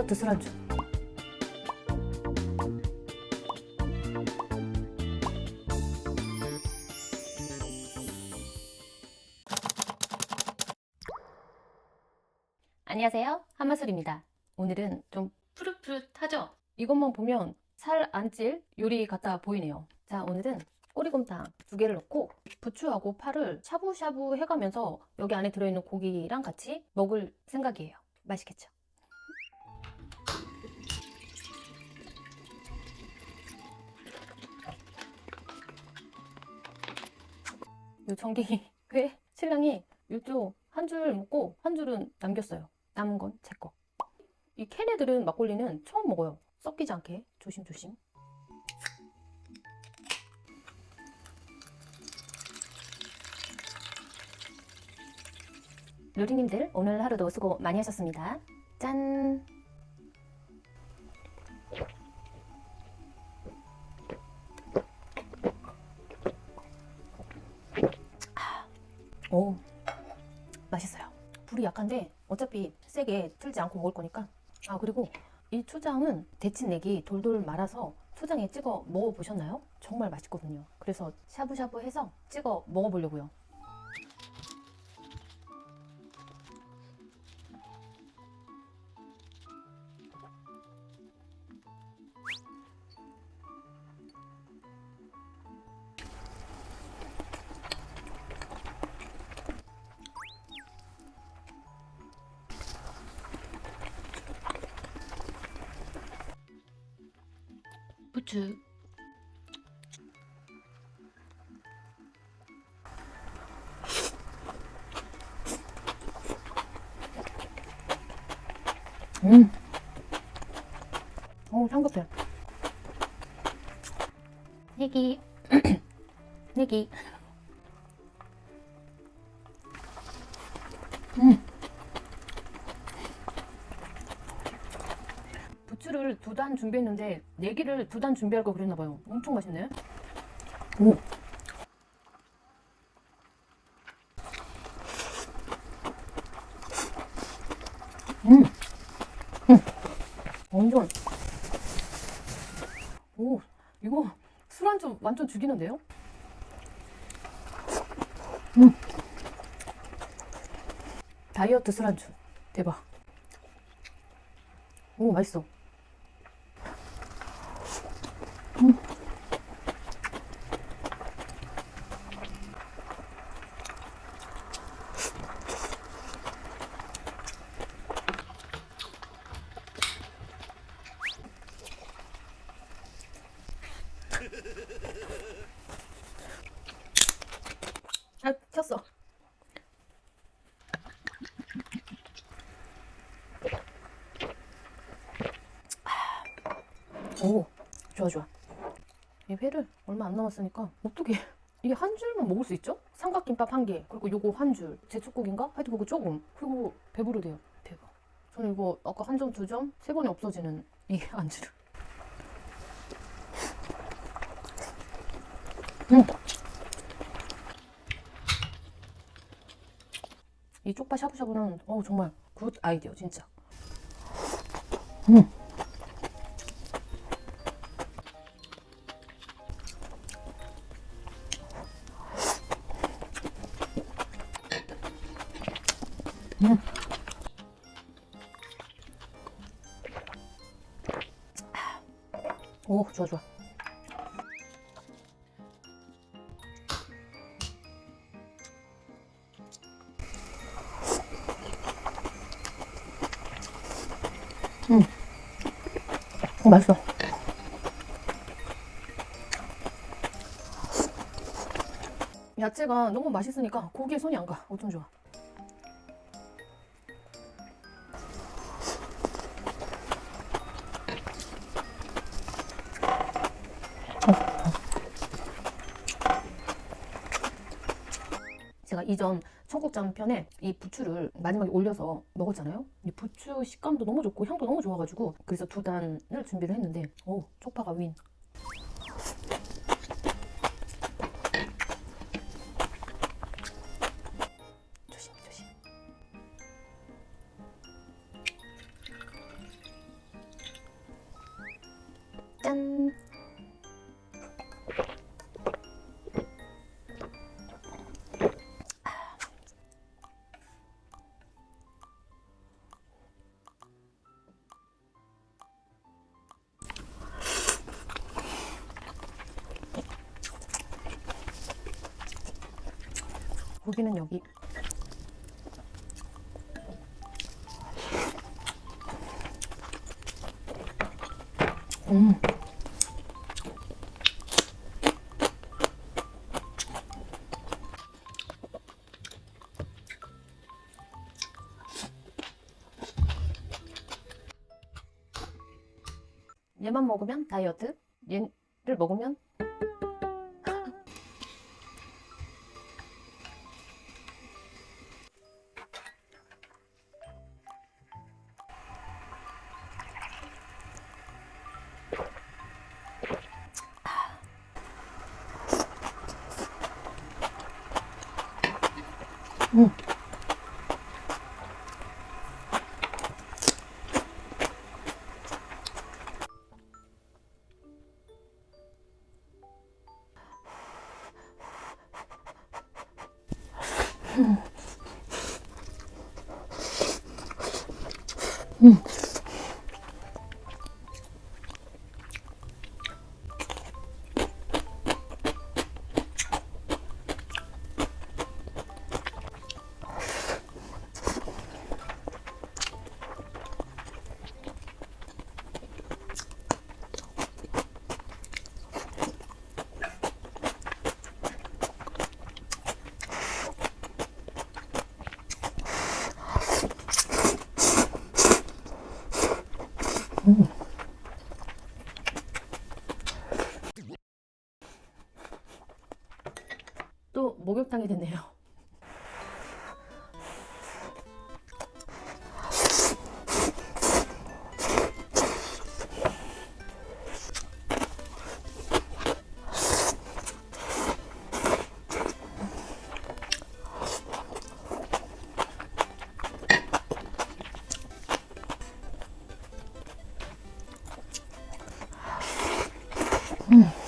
다이어트 술안주. 안녕하세요. 한마술입니다. 오늘은 좀 푸릇푸릇하죠? 이것만 보면 살 안 찔 요리 같아 보이네요. 자, 오늘은 꼬리곰탕 두 개를 넣고 부추하고 파를 샤브샤브 해가면서 여기 안에 들어있는 고기랑 같이 먹을 생각이에요. 맛있겠죠? 요 전갱이 회 신랑이 요쪽 한줄 먹고 한 줄은 남겼어요. 남은 건 제 거. 이 캔애들은 막걸리는 처음 먹어요. 섞이지 않게 조심조심. 루리님들 오늘 하루도 수고 많이 하셨습니다. 짠! 불이 약한데 어차피 세게 틀지 않고 먹을 거니까. 아 그리고 이 초장은 데친내기 돌돌 말아서 초장에 찍어 먹어보셨나요? 정말 맛있거든요. 그래서 샤브샤브 해서 찍어 먹어보려고요. 부추 음. 오, 향긋해. 내기. 내기. 부추를 두 단 준비했는데 내기를 두 단 준비할 걸 그랬나 봐요. 엄청 맛있네. 오. 음. 음. 완전. 오, 이거 술안주 완전 죽이는데요? 음. 다이어트 술안주. 대박. 오, 맛있어. 아, 켰어. 오, 좋아, 좋아. 이 회를 얼마 안 남았으니까 어떻게 이게 한 줄만 먹을 수 있죠? 삼각김밥 한 개, 그리고 요거 한 줄, 제육국인가? 하여튼 그거 조금, 그리고 배부르대요. 대박. 저는 이거 아까 한 점, 두 점, 세 번에 없어지는 이 안주를. 음. 이 쪽파 샤브샤브는 어 정말 굿 아이디어 진짜. 음. 음. 오 좋아 좋아. 맛있어. 야채가 너무 맛있으니까 고기에 손이 안 가. 어쩜 좋아. 제가 이전 청국장 편에 이 부추를 마지막에 올려서 먹었잖아요. 이 부추 식감도 너무 좋고 향도 너무 좋아가지고 그래서 두 단을 준비를 했는데 오 쪽파가 윈. 고기는 여기. 음. 얘만 먹으면 다이어트, 얘를 먹으면 อืม 또 목욕탕이 됐네요. 짠.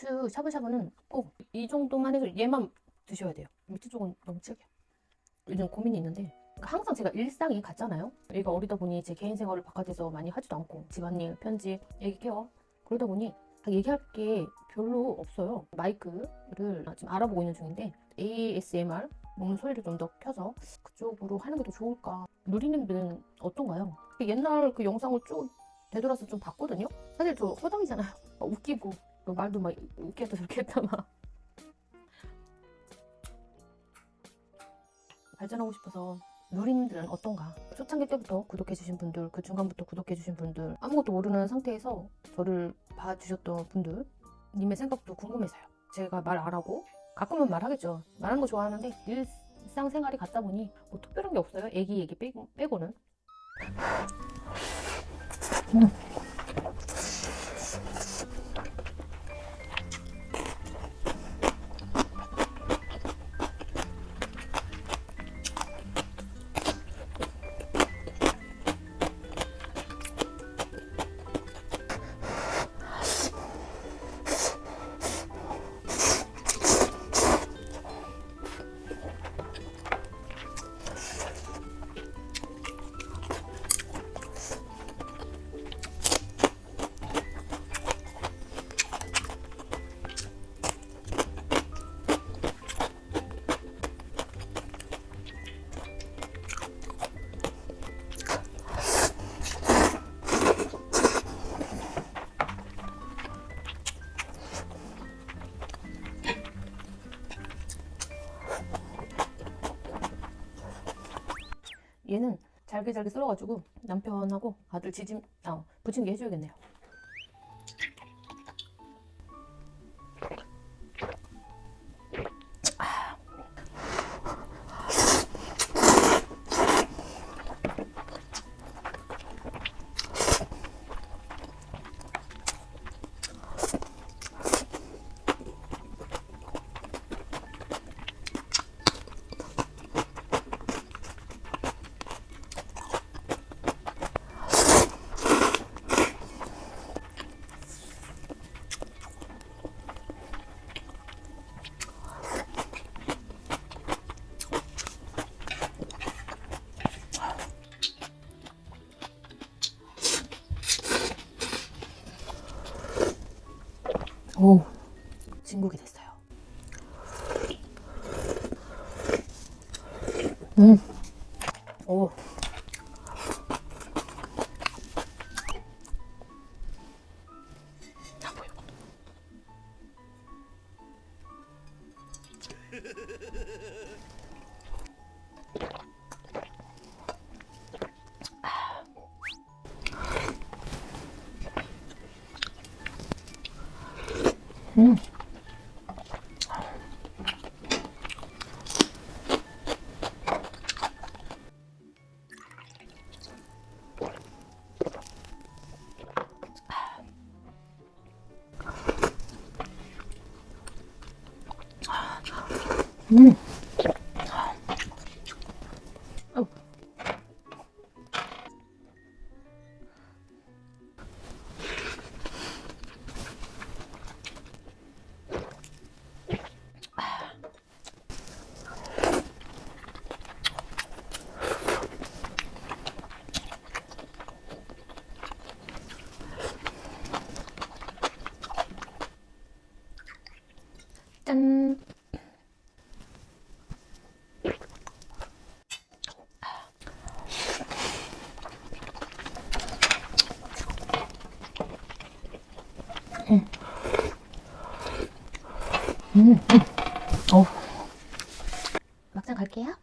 부추 샤브샤브는 꼭 이 정도만 해도 얘만 드셔야 돼요. 밑에 쪽은 너무 질겨. 요즘 고민이 있는데 그러니까 항상 제가 일상이 같잖아요. 얘가 어리다 보니 제 개인 생활을 바깥에서 많이 하지도 않고 집안일, 편집, 애기 케어 그러다 보니 얘기할 게 별로 없어요. 마이크를 지금 알아보고 있는 중인데 ASMR 먹는 소리를 좀 더 켜서 그쪽으로 하는 게 더 좋을까? 누리님들은 어떤가요? 옛날 그 영상을 쭉 되돌아서 좀 봤거든요. 사실 저 허당이잖아요. 막 웃기고 그 말도 막 웃겠다 저렇게 했다 막 발전하고 싶어서 누리님들은 어떤가? 초창기 때부터 구독해주신 분들, 그 중간부터 구독해주신 분들, 아무것도 모르는 상태에서 저를 봐주셨던 분들, 님의 생각도 궁금해서요. 제가 말 안 하고, 가끔은 말하겠죠. 말하는 거 좋아하는데, 일상생활이 같다 보니, 뭐 특별한 게 없어요. 애기 얘기 빼고, 빼고는. 얘는 잘게 잘게 썰어가지고 남편하고 아들 지짐, 아, 부침개 해줘야겠네요. 오, 진국이 됐어요. 음, 오. 자, 보여. 음. 음. 음, 음. 어. 막장 갈게요.